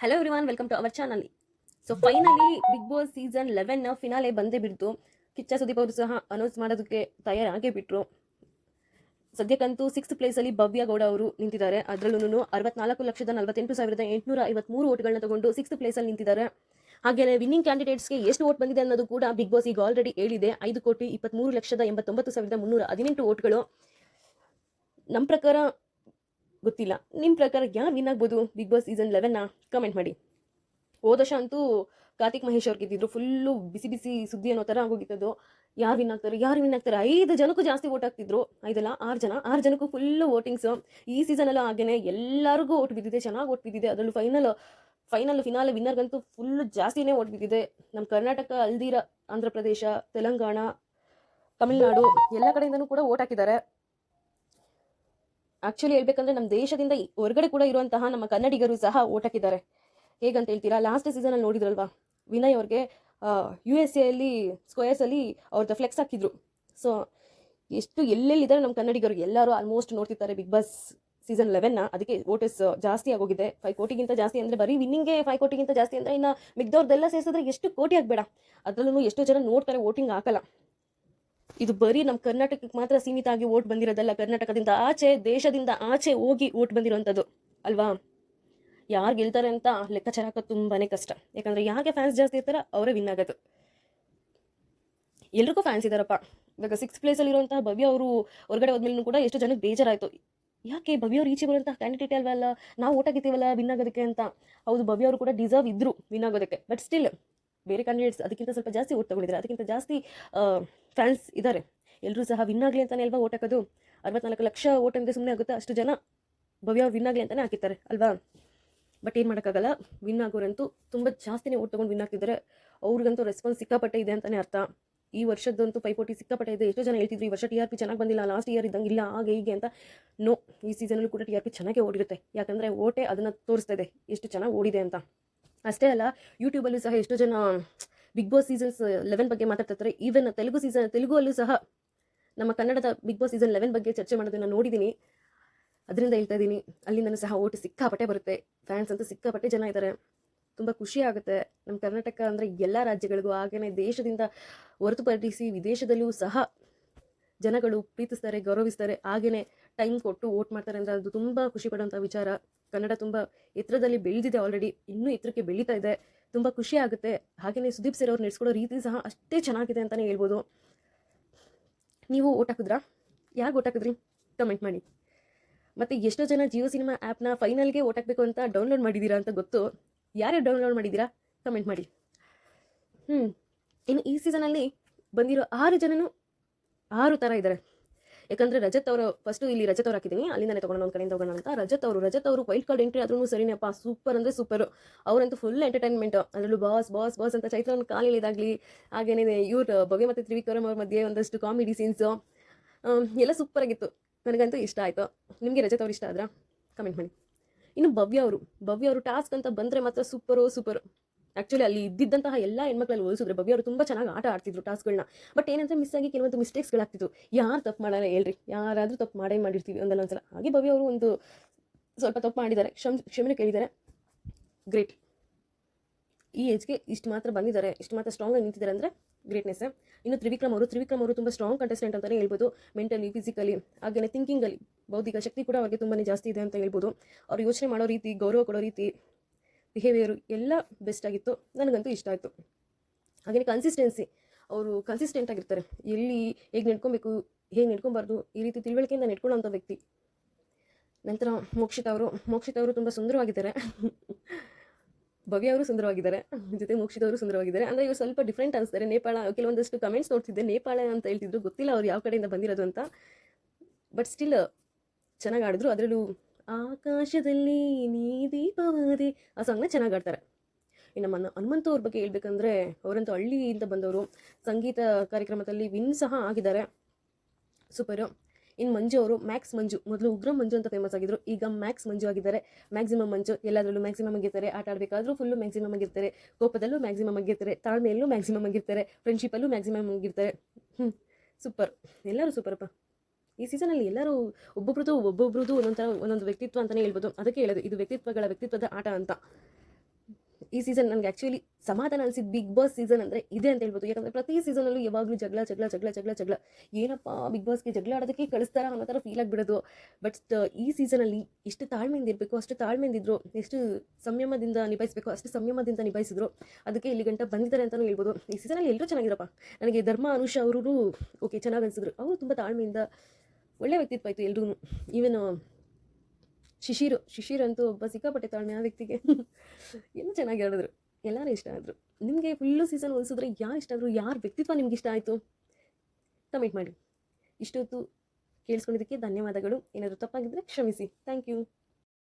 Hello everyone welcome to our channel so finally Bigg Boss season eleven finale ಬಂದೇ ಬಿಡ್ತು. ಕಿಚ್ಚ ಸುದೀಪ್ ಅವರು ಸಹ announce ಮಾಡೋದಕ್ಕೆ ತಯಾರಾಗೇ ಬಿಟ್ರು ಸದ್ಯಕ್ಕಂತೂ ಸಿಕ್ಸ್ತ್ ಪ್ಲೇಸಲ್ಲಿ ಭವ್ಯ ಗೌಡ ಅವರು ನಿಂತಿದ್ದಾರೆ. ಅದರಲ್ಲೂ ಅರವತ್ನಾಲ್ಕು ಲಕ್ಷದ ನಲವತ್ತೆಂಟು ಸಾವಿರದ ಎಂಟುನೂರ ಐವತ್ಮೂರು ಓಟ್ಗಳನ್ನ ತಗೊಂಡು ಸಿಕ್ಸ್ತ್ ಪ್ಲೇಸಲ್ಲಿ ನಿಂತಿದ್ದಾರೆ. ಹಾಗೆಯೇ ವಿನ್ನಿಂಗ್ ಕ್ಯಾಂಡಿಡೇಟ್ಸ್ಗೆ ಎಷ್ಟು ಓಟ್ ಬಂದಿದೆ ಅನ್ನೋದು ಕೂಡ ಬಿಗ್ ಬಾಸ್ ಈಗ ಆಲ್ರೆಡಿ ಹೇಳಿದೆ. ಐದು ಕೋಟಿ ಇಪ್ಪತ್ತ್ಮೂರು ಲಕ್ಷದ ಎಂಬತ್ತೊಂಬತ್ತು ಸಾವಿರದ ಮುನ್ನೂರ ಹದಿನೆಂಟು ಓಟ್ಗಳು. ನಮ್ಮ ಪ್ರಕಾರ ಗೊತ್ತಿಲ್ಲ. ನಿಮ್ಮ ಪ್ರಕಾರ ಯಾರು ವಿನ್ ಆಗ್ಬೋದು? ಬಿಗ್ ಬಾಸ್ ಸೀಸನ್ ಲೆವೆನ್ನ ಕಮೆಂಟ್ ಮಾಡಿ. ಹೋದ ಅಂತೂ ಕಾರ್ತಿಕ್ ಮಹೇಶ್ ಅವ್ರು ಗೆದ್ದಿದ್ರು ಫುಲ್ಲು ಬಿಸಿ ಬಿಸಿ ಸುದ್ದಿ ಅನ್ನೋ ಥರ ಆಗೋಗಿತ್ತದು. ಯಾರು ವಿನ್ ಆಗ್ತಾರೆ? ಯಾರು ವಿನ್ ಆಗ್ತಾರೆ? ಐದು ಜನಕ್ಕೂ ಜಾಸ್ತಿ ಓಟ್ ಆಗ್ತಿದ್ರು ಐದಲ್ಲ? ಆರು ಜನ? ಆರು ಜನಕ್ಕೂ ಫುಲ್ಲು ವೋಟಿಂಗ್ಸು ಈ ಸೀಸನ್ ಹಾಗೇನೆ ಎಲ್ಲರಿಗೂ ಓಟ್ ಬಿದ್ದಿದೆ, ಚೆನ್ನಾಗಿ ಓಟ್ ಬಿದ್ದಿದೆ. ಅದರಲ್ಲೂ ಫೈನಲ್ ಫೈನಲ್ ಫಿನಾಲ್ ವಿನ್ನರ್ಗಂತೂ ಫುಲ್ಲು ಜಾಸ್ತಿನೇ ಓಟ್ ಬಿದ್ದಿದೆ. ನಮ್ಮ ಕರ್ನಾಟಕ ಅಲ್ದಿರ ಆಂಧ್ರ ಪ್ರದೇಶ, ತೆಲಂಗಾಣ, ತಮಿಳುನಾಡು, ಎಲ್ಲ ಕಡೆಯಿಂದನೂ ಕೂಡ ಓಟ್ ಹಾಕಿದ್ದಾರೆ. ಆಕ್ಚುಲಿ ಹೇಳ್ಬೇಕಂದ್ರೆ ನಮ್ಮ ದೇಶದಿಂದ ಹೊರಗಡೆ ಕೂಡ ಇರುವಂತಹ ನಮ್ಮ ಕನ್ನಡಿಗರು ಸಹ ಓಟಕ್ಕಿದ್ದಾರೆ. ಹೇಗಂತ ಹೇಳ್ತೀರಾ? ಲಾಸ್ಟ್ ಸೀಸನ್ ಅಲ್ಲಿ ನೋಡಿದ್ರಲ್ವಾ? ವಿನಯ್ ಅವ್ರಿಗೆ ಯು ಎಸ್ ಎಲ್ಲಿ ಸ್ಕ್ವೇರ್ಸಲ್ಲಿ ಅವ್ರದ್ದು ಫ್ಲೆಕ್ಸ್ ಹಾಕಿದ್ರು. ಸೊ ಎಷ್ಟು ಎಲ್ಲೆಲ್ಲಿದ್ದಾರೆ ನಮ್ಮ ಕನ್ನಡಿಗರು? ಎಲ್ಲರೂ ಆಲ್ಮೋಸ್ಟ್ ನೋಡ್ತಿರ್ತಾರೆ ಬಿಗ್ ಬಾಸ್ ಸೀಸನ್ ಲೆವೆನ್ನ ಅದಕ್ಕೆ ವೋಟರ್ಸ್ ಜಾಸ್ತಿ ಆಗೋಗಿದೆ. ಫೈವ್ ಕೋಟಿಗಿಂತ ಜಾಸ್ತಿ ಅಂದರೆ ಬರೀ ವಿನ್ನಿಂಗ್ಗೆ ಫೈವ್ ಕೋಟಿಗಿಂತ ಜಾಸ್ತಿ ಅಂದರೆ ಇನ್ನು ಮಿಗ್ದವ್ರದ್ದೆಲ್ಲ ಸೇರಿಸಿದ್ರೆ ಎಷ್ಟು ಕೋಟಿ ಆಗಬೇಡ. ಅದರಲ್ಲೂ ಎಷ್ಟೋ ಜನ ನೋಡ್ತಾರೆ ವೋಟಿಂಗ್ ಹಾಕಲ್ಲ. ಇದು ಬರೀ ನಮ್ಮ ಕರ್ನಾಟಕಕ್ಕೆ ಮಾತ್ರ ಸೀಮಿತ ಆಗಿ ಓಟ್ ಬಂದಿರೋದಲ್ಲ, ಕರ್ನಾಟಕದಿಂದ ಆಚೆ, ದೇಶದಿಂದ ಆಚೆ ಹೋಗಿ ಓಟ್ ಬಂದಿರೋಂಥದ್ದು, ಅಲ್ವಾ? ಯಾರು ಗೆಲ್ತಾರೆ ಅಂತ ಲೆಕ್ಕಾಚಾರ ಹಾಕೋದು ತುಂಬಾ ಕಷ್ಟ. ಯಾಕಂದ್ರೆ ಯಾಕೆ ಫ್ಯಾನ್ಸ್ ಜಾಸ್ತಿ ಇರ್ತಾರೋ ಅವರೇ ವಿನ್ ಆಗೋದು. ಎಲ್ರಿಗೂ ಫ್ಯಾನ್ಸ್ ಇದಾರಪ್ಪ. ಇವಾಗ ಸಿಕ್ಸ್ ಪ್ಲೇಸಲ್ಲಿ ಇರುವಂತಹ ಭವ್ಯ ಅವರು ಹೊರಗಡೆ ಹೋದ್ಮೇಲೆ ಕೂಡ ಎಷ್ಟು ಜನಕ್ಕೆ ಬೇಜಾರಾಯಿತು. ಯಾಕೆ ಭವ್ಯ ಅವ್ರು ಈಚೆ ಬರುವಂತಹ ಕ್ಯಾಂಡಿಡೇಟ್ ಅಲ್ವಲ್ಲ, ನಾವು ಓಟ್ ಆಗಿದ್ದೀವಲ್ಲ ವಿನ್ ಆಗೋದಕ್ಕೆ ಅಂತ. ಹೌದು, ಭವ್ಯ ಅವರು ಕೂಡ ಡಿಸರ್ವ್ ಇದ್ರು ವಿನ್ ಆಗೋದಕ್ಕೆ. ಬಟ್ ಸ್ಟಿಲ್ ಬೇರೆ ಕ್ಯಾಂಡಿಡೇಟ್ಸ್ ಅದಕ್ಕಿಂತ ಸ್ವಲ್ಪ ಜಾಸ್ತಿ ಓಟ್ ತಗೊಂಡಿದ್ದಾರೆ. ಅದಕ್ಕಿಂತ ಜಾಸ್ತಿ ಫ್ಯಾನ್ಸ್ ಇದ್ದಾರೆ. ಎಲ್ಲರೂ ಸಹ ವಿನ್ ಆಗಲಿ ಅಂತಲೇ ಅಲ್ವಾ ಓಟ್ ಹಾಕೋದು? ಅರವತ್ನಾಲ್ಕು ಲಕ್ಷ ಓಟ್ ಅಂದರೆ ಸುಮ್ಮನೆ ಆಗುತ್ತೆ? ಅಷ್ಟು ಜನ ಭವ್ಯ ವಿನ್ ಆಗಲಿ ಅಂತಲೇ ಹಾಕಿರ್ತಾರೆ ಅಲ್ವಾ? ಬಟ್ ಏನು ಮಾಡೋಕ್ಕಾಗಲ್ಲ? ವಿನ್ ಆಗೋರಂತೂ ತುಂಬ ಜಾಸ್ತಿನೇ ಓಟ್ ತೊಗೊಂಡು ವಿನ್ ಆಗ್ತಿದ್ದಾರೆ. ಅವ್ರಿಗಂತೂ ರೆಸ್ಪಾನ್ಸ್ ಸಿಕ್ಕಾಪಟ್ಟೆ ಇದೆ ಅಂತಲೇ ಅರ್ಥ. ಈ ವರ್ಷದಂತೂ ಪೈಪೋಟಿ ಸಿಕ್ಕಾಪಟ್ಟೆ ಇದೆ. ಎಷ್ಟೋ ಜನ ಹೇಳ್ತಿದ್ರು, ಈ ವರ್ಷ ಟಿ ಆರ್ ಪಿ ಚೆನ್ನಾಗಿ ಬಂದಿಲ್ಲ ಲಾಸ್ಟ್ ಇಯರ್ ಇದ್ದಂಗೆ ಇಲ್ಲ, ಹಾಗೆ ಹೀಗೆ ಅಂತ. ನೋ ಈ ಸೀಸನಲ್ಲೂ ಕೂಡ ಟಿ ಆರ್ ಪಿ ಚೆನ್ನಾಗೇ ಓಡಿರುತ್ತೆ. ಯಾಕಂದರೆ ಓಟೆ ಅದನ್ನು ತೋರಿಸ್ತಾ ಇದೆ. ಎಷ್ಟು ಚೆನ್ನಾಗಿ ಓಡಿದೆ ಅಂತ. ಅಷ್ಟೇ ಅಲ್ಲ ಯೂಟ್ಯೂಬಲ್ಲೂ ಸಹ ಎಷ್ಟೋ ಜನ ಬಿಗ್ ಬಾಸ್ ಸೀಸನ್ಸ್ ಲೆವೆನ್ ಬಗ್ಗೆ ಮಾತಾಡ್ತಿರ್ತಾರೆ. ಈವನ್ ತೆಲುಗು ಸೀಸನ್ ತೆಲುಗಲ್ಲೂ ಸಹ ನಮ್ಮ ಕನ್ನಡದ ಬಿಗ್ ಬಾಸ್ ಸೀಸನ್ ಲೆವೆನ್ ಬಗ್ಗೆ ಚರ್ಚೆ ಮಾಡೋದನ್ನು ನೋಡಿದ್ದೀನಿ ಅದರಿಂದ ಹೇಳ್ತಾ ಇದ್ದೀನಿ, ಅಲ್ಲಿಂದನೂ ಸಹ ಓಟು ಸಿಕ್ಕಾಪಟ್ಟೆ ಬರುತ್ತೆ. ಫ್ಯಾನ್ಸ್ ಅಂತೂ ಸಿಕ್ಕಾಪಟ್ಟೆ ಜನ ಇದ್ದಾರೆ ತುಂಬ ಖುಷಿ ಆಗುತ್ತೆ. ನಮ್ಮ ಕರ್ನಾಟಕ ಅಂದರೆ ಎಲ್ಲ ರಾಜ್ಯಗಳಿಗೂ ಹಾಗೆಯೇ ದೇಶದಿಂದ ಹೊರತುಪಡಿಸಿ ವಿದೇಶದಲ್ಲೂ ಸಹ ಜನಗಳು ಪ್ರೀತಿಸ್ತಾರೆ, ಗೌರವಿಸ್ತಾರೆ. ಹಾಗೆಯೇ ಟೈಮ್ ಕೊಟ್ಟು ವೋಟ್ ಮಾಡ್ತಾರೆ ಅಂದರೆ ಅದು ತುಂಬ ಖುಷಿ ಪಡುವಂಥ ವಿಚಾರ. ಕನ್ನಡ ತುಂಬ ಎತ್ತರದಲ್ಲಿ ಬೆಳೆದಿದೆ ಆಲ್ರೆಡಿ ಇನ್ನೂ ಎತ್ತರಕ್ಕೆ ಬೆಳೀತಾ ಇದೆ. ತುಂಬ ಖುಷಿ ಆಗುತ್ತೆ. ಹಾಗೆಯೇ ಸುದೀಪ್ ಸರ್ ಅವ್ರು ನಡೆಸ್ಕೊಡೋ ರೀತಿ ಸಹ ಅಷ್ಟೇ ಚೆನ್ನಾಗಿದೆ ಅಂತಲೇ ಹೇಳ್ಬೋದು. ನೀವು ಓಟ್ ಹಾಕಿದ್ರಾ? ಯಾಕೆ ಓಟ್ ಹಾಕಿದ್ರಿ? ಕಮೆಂಟ್ ಮಾಡಿ. ಮತ್ತು ಎಷ್ಟೋ ಜನ ಜಿಯೋ ಸಿನಿಮಾ ಆ್ಯಪ್ನ ಫೈನಲ್ಗೆ ಓಟ್ ಹಾಕಬೇಕು ಅಂತ ಡೌನ್ಲೋಡ್ ಮಾಡಿದ್ದೀರಾ ಅಂತ ಗೊತ್ತು. ಯಾರ್ಯಾರು ಡೌನ್ಲೋಡ್ ಮಾಡಿದ್ದೀರಾ ಕಮೆಂಟ್ ಮಾಡಿ. ಹ್ಞೂ ಇನ್ನು ಈ ಸೀಸನಲ್ಲಿ ಬಂದಿರೋ ಆರು ಜನನು ಆರು ಥರ ಇದ್ದಾರೆ. ಯಾಕಂದರೆ ರಜತ್ ಅವರು ಫಸ್ಟ್ ಇಲ್ಲಿ ರಜತ್ ಅವ್ರು ಹಾಕಿದ್ದೀನಿ ಅಲ್ಲಿಂದನೇ ತಗೊಂಡು ಒಂದು ಕಡೆಯಿಂದ ಹೋಗೋಣ ಅಂತ. ರಜತ್ ಅವರು ರಜತ್ ಅವರು ವೈಲ್ಡ್ ಕಾರ್ಡ್ ಎಂಟ್ರಿ ಆದ್ರೂ ಸರಿನಪ್ಪ ಸೂಪರ್ ಅಂದ್ರೆ ಸೂಪರ್ ಅವರಂತೂ ಫುಲ್ ಎಂಟರ್ಟೈನ್ಮೆಂಟ್ ಅದರಲ್ಲೂ ಬಾಸ್ ಬಾಸ್ ಬಾಸ್ ಅಂತ ಚೈತ್ರನ ಕಾಲಿಳಿದಾಗಲಿ ಹಾಗೇನೇ ಇವ್ರ ಭವ್ಯ ಮತ್ತು ತ್ರಿವಿಕ್ರಮ್ ಅವ್ರ ಮಧ್ಯೆ ಒಂದಷ್ಟು ಕಾಮಿಡಿ ಸೀನ್ಸ್ ಎಲ್ಲ ಸೂಪರ್ ಆಗಿತ್ತು. ನನಗಂತೂ ಇಷ್ಟ ಆಯಿತು. ನಿಮಗೆ ರಜತ್ ಅವ್ರು ಇಷ್ಟ ಆದ್ರ? ಕಮೆಂಟ್ ಮಾಡಿ. ಇನ್ನು ಭವ್ಯ ಅವರು ಭವ್ಯ ಅವರು ಟಾಸ್ಕ್ ಅಂತ ಬಂದರೆ ಮಾತ್ರ ಸೂಪರು ಸೂಪರು ಆ್ಯಕ್ಚುಲಿ ಅಲ್ಲಿ ಇದ್ದಿದ್ದಂತಹ ಎಲ್ಲ ಹೆಣ್ಮಕ್ಳಲ್ಲಿ ಹೋಲಿಸಿದ್ರೆ ಭವ್ಯ ಅವರು ತುಂಬ ಚೆನ್ನಾಗಿ ಆಟ ಆಡ್ತಿದ್ರು ಟಾಸ್ಕ್ಗಳನ್ನ ಬಟ್ ಏನಂದ್ರೆ ಮಿಸ್ ಆಗಿ ಕೆಲವೊಂದು ಮಿಸ್ಟೇಕ್ಸ್ಗಳಾಗ್ತಿತ್ತು ಯಾರು ತಪ್ಪು ಮಾಡಲ್ಲ ಹೇಳ್ರಿ. ಯಾರಾದರೂ ತಪ್ಪು ಮಾಡೇ ಮಾಡಿರ್ತೀವಿ ಒಂದಲ್ಲ ಒಂದ್ಸಲ. ಹಾಗೆ ಭವ್ಯ ಅವರು ಒಂದು ಸ್ವಲ್ಪ ತಪ್ಪು ಮಾಡಿದ್ದಾರೆ. ಕ್ಷಮ್ ಕ್ಷಮೆ ಕೇಳಿದ್ದಾರೆ. ಗ್ರೇಟ್ ಈ ಏಜ್ಗೆ ಇಷ್ಟು ಮಾತ್ರ ಬಂದಿದ್ದಾರೆ. ಇಷ್ಟು ಮಾತ್ರ ಸ್ಟ್ರಾಂಗ್ ಆಗಿ ನಿಂತಿದ್ದಾರೆ ಅಂದರೆ ಗ್ರೇಟ್ನೆಸ್ ಇನ್ನು ತ್ರಿವಿಕ್ರಮ್ ಅವರು ತ್ರಿವಿಕ್ರಮ್ ಅವರು ತುಂಬ ಸ್ಟ್ರಾಂಗ್ ಕಂಟೆಸ್ಟೆಂಟ್ ಅಂತಲೇ ಹೇಳ್ಬೋದು. ಮೆಂಟಲಿ ಫಿಸಿಕಲಿ ಹಾಗೆಯೇ ಥಿಂಕಿಂಗಲ್ಲಿ ಬೌದ್ಧಿಕ ಶಕ್ತಿ ಕೂಡ ಅವ್ರಿಗೆ ತುಂಬಾ ಜಾಸ್ತಿ ಇದೆ ಅಂತ ಹೇಳ್ಬೋದು. ಅವ್ರು ಯೋಚನೆ ಮಾಡೋ ರೀತಿ, ಗೌರವ ಕೊಡೋ ರೀತಿ ಬಿಹೇವಿಯರು ಎಲ್ಲ ಬೆಸ್ಟ್ ಆಗಿತ್ತು. ನನಗಂತೂ ಇಷ್ಟ ಆಯಿತು. ಹಾಗೆಯೇ ಕನ್ಸಿಸ್ಟೆನ್ಸಿ ಅವರು ಕನ್ಸಿಸ್ಟೆಂಟ್ ಆಗಿರ್ತಾರೆ. ಎಲ್ಲಿ ಹೇಗೆ ನಡ್ಕೊಬೇಕು, ಹೇಗೆ ನಡ್ಕೊಬಾರ್ದು, ಈ ರೀತಿ ತಿಳುವಳಿಕೆಯಿಂದ ನಡ್ಕೊಳ್ಳೋಂಥ ವ್ಯಕ್ತಿ. ನಂತರ ಮೋಕ್ಷಿತ ಅವರು ಮೋಕ್ಷಿತ ಅವರು ತುಂಬ ಸುಂದರವಾಗಿದ್ದಾರೆ. ಭವ್ಯ ಅವರು ಸುಂದರವಾಗಿದ್ದಾರೆ. ಜೊತೆ ಮೋಕ್ಷಿತ ಅವರು ಸುಂದರವಾಗಿದ್ದಾರೆ. ಅಂದರೆ ಇವರು ಸ್ವಲ್ಪ ಡಿಫ್ರೆಂಟ್ ಅನಿಸ್ತಾರೆ. ನೇಪಾಳ, ಕೆಲವೊಂದಷ್ಟು ಕಮೆಂಟ್ಸ್ ನೋಡ್ತಿದ್ದೆ. ನೇಪಾಳ ಅಂತ ಹೇಳ್ತಿದ್ರು. ಗೊತ್ತಿಲ್ಲ ಅವ್ರು ಯಾವ ಕಡೆಯಿಂದ ಬಂದಿರೋದು ಅಂತ. ಬಟ್ ಸ್ಟಿಲ್ ಚೆನ್ನಾಗಿ ಆಡಿದ್ರು. ಅದರಲ್ಲೂ ಆಕಾಶದಲ್ಲಿ ನೀ ದೀಪವಾದೆ ಆ ಸಾಂಗ್ನ ಚೆನ್ನಾಗಿ ಆಡ್ತಾರೆ ಇನ್ನು ನಮ್ಮ ಹನುಮಂತ ಅವ್ರ ಬಗ್ಗೆ ಹೇಳ್ಬೇಕಂದ್ರೆ, ಅವರಂತೂ ಹಳ್ಳಿಯಿಂದ ಬಂದವರು. ಸಂಗೀತ ಕಾರ್ಯಕ್ರಮದಲ್ಲಿ ವಿನ್ ಸಹ ಆಗಿದ್ದಾರೆ. ಸೂಪರು ಇನ್ನು ಮಂಜು ಅವರು ಮ್ಯಾಕ್ಸ್ ಮಂಜು. ಮೊದಲು ಉಗ್ರ ಮಂಜು ಅಂತ ಫೇಮಸ್ ಆಗಿದ್ರು. ಈಗ ಮ್ಯಾಕ್ಸ್ ಮಂಜು ಆಗಿದ್ದಾರೆ. ಮ್ಯಾಕ್ಸಿಮಮ್ ಮಂಜು. ಎಲ್ಲದರಲ್ಲೂ ಮ್ಯಾಕ್ಸಿಮಮ್ ಆಗಿರ್ತಾರೆ. ಆಟ ಆಡಬೇಕಾದ್ರೂ ಫುಲ್ಲು ಮ್ಯಾಕ್ಸಿಮಮ್ ಆಗಿರ್ತಾರೆ. ಕೋಪದಲ್ಲೂ ಮ್ಯಾಕ್ಸಿಮಮ್ ಆಗಿರ್ತಾರೆ. ತಾಳ್ಮೆಯಲ್ಲೂ ಮ್ಯಾಕ್ಸಿಮಮ್ ಆಗಿರ್ತಾರೆ. ಫ್ರೆಂಡ್ಶಿಪ್ಪಲ್ಲೂ ಮ್ಯಾಕ್ಸಿಮಮ್ ಆಗಿರ್ತಾರೆ. ಹ್ಞೂ ಸೂಪರ್ ಎಲ್ಲರೂ ಸೂಪರಪ್ಪ ಈ ಸೀಸನಲ್ಲಿ ಎಲ್ಲರೂ ಒಬ್ಬೊಬ್ರದ್ದು ಒಬ್ಬೊಬ್ರದ್ದು ಒಂದೊಂಥರ ಒಂದೊಂದು ವ್ಯಕ್ತಿತ್ವ ಅಂತಲೇ ಹೇಳ್ಬೋದು. ಅದಕ್ಕೆ ಹೇಳೋದು ಇದು ವ್ಯಕ್ತಿತ್ವಗಳ ವ್ಯಕ್ತಿತ್ವದ ಆಟ ಅಂತ. ಈ ಸೀಸನ್ ನನಗೆ ಆ್ಯಕ್ಚುಲಿ ಸಮಾಧಾನ ಅನಿಸಿದ್ದು ಬಿಗ್ ಬಾಸ್ ಸೀಸನ್ ಅಂದರೆ ಇದೆ ಅಂತ ಹೇಳ್ಬೋದು. ಯಾಕಂದರೆ ಪ್ರತಿ ಸೀಸನಲ್ಲೂ ಯಾವಾಗಲೂ ಜಗಳ ಜಗಳ ಜಗಳ ಜಗಳ ಜಗಳ. ಏನಪ್ಪ ಬಿಗ್ ಬಾಸ್ಗೆ ಜಗಳ ಆಡೋದಕ್ಕೆ ಕಳಿಸ್ತಾರ ಅನ್ನೋ ಥರ ಫೀಲ್ ಆಗಿಬಿಡೋದು. ಬಟ್ ಈ ಸೀಸನಲ್ಲಿ ಎಷ್ಟು ತಾಳ್ಮೆಯಿಂದ ಇರಬೇಕು, ಅಷ್ಟು ತಾಳ್ಮೆಯಿಂದ ಇದ್ರು, ಎಷ್ಟು ಸಂಯಮದಿಂದ ನಿಭಾಯಿಸಬೇಕು, ಅಷ್ಟು ಸಂಯಮದಿಂದ ನಿಭಾಯಿಸಿದ್ರು, ಅದಕ್ಕೆ ಇಲ್ಲಿ ಗಂಟ ಬಂದಿದ್ದಾರೆ ಅಂತಲೂ ಹೇಳ್ಬೋದು. ಈ ಸೀಸನಲ್ಲಿ ಎಲ್ಲರೂ ಚೆನ್ನಾಗಿರಪ್ಪ. ನನಗೆ ಧರ್ಮ, ಅನುಷ ಅವರು ಓಕೆ ಚೆನ್ನಾಗಿ ಅನಿಸಿದ್ರು. ಅವರು ತುಂಬ ತಾಳ್ಮೆಯಿಂದ ಒಳ್ಳೆ ವ್ಯಕ್ತಿತ್ವ ಆಯಿತು ಎಲ್ರೂ ಈವನ್ ಶಿಶಿರು ಶಿಶಿರ್ ಅಂತೂ ಒಬ್ಬ ಸಿಕ್ಕಾಪಟ್ಟೆ ತಾಳ್ಮೆ ಆ ವ್ಯಕ್ತಿಗೆ. ಎಲ್ಲ ಚೆನ್ನಾಗಿ ಹೇಳಿದ್ರು ಎಲ್ಲರೂ ಇಷ್ಟ ಆದರು. ನಿಮಗೆ ಫುಲ್ಲು ಸೀಸನ್ ಹೋಲಿಸಿದ್ರೆ ಯಾರು ಇಷ್ಟ ಆದರು, ಯಾರ ವ್ಯಕ್ತಿತ್ವ ನಿಮ್ಗೆ ಇಷ್ಟ ಆಯಿತು? ಕಮೆಂಟ್ ಮಾಡಿ. ಇಷ್ಟೊತ್ತು ಕೇಳಿಸ್ಕೊಂಡಿದ್ದಕ್ಕೆ ಧನ್ಯವಾದಗಳು. ಏನಾದರೂ ತಪ್ಪಾಗಿದ್ದರೆ ಕ್ಷಮಿಸಿ. Thank you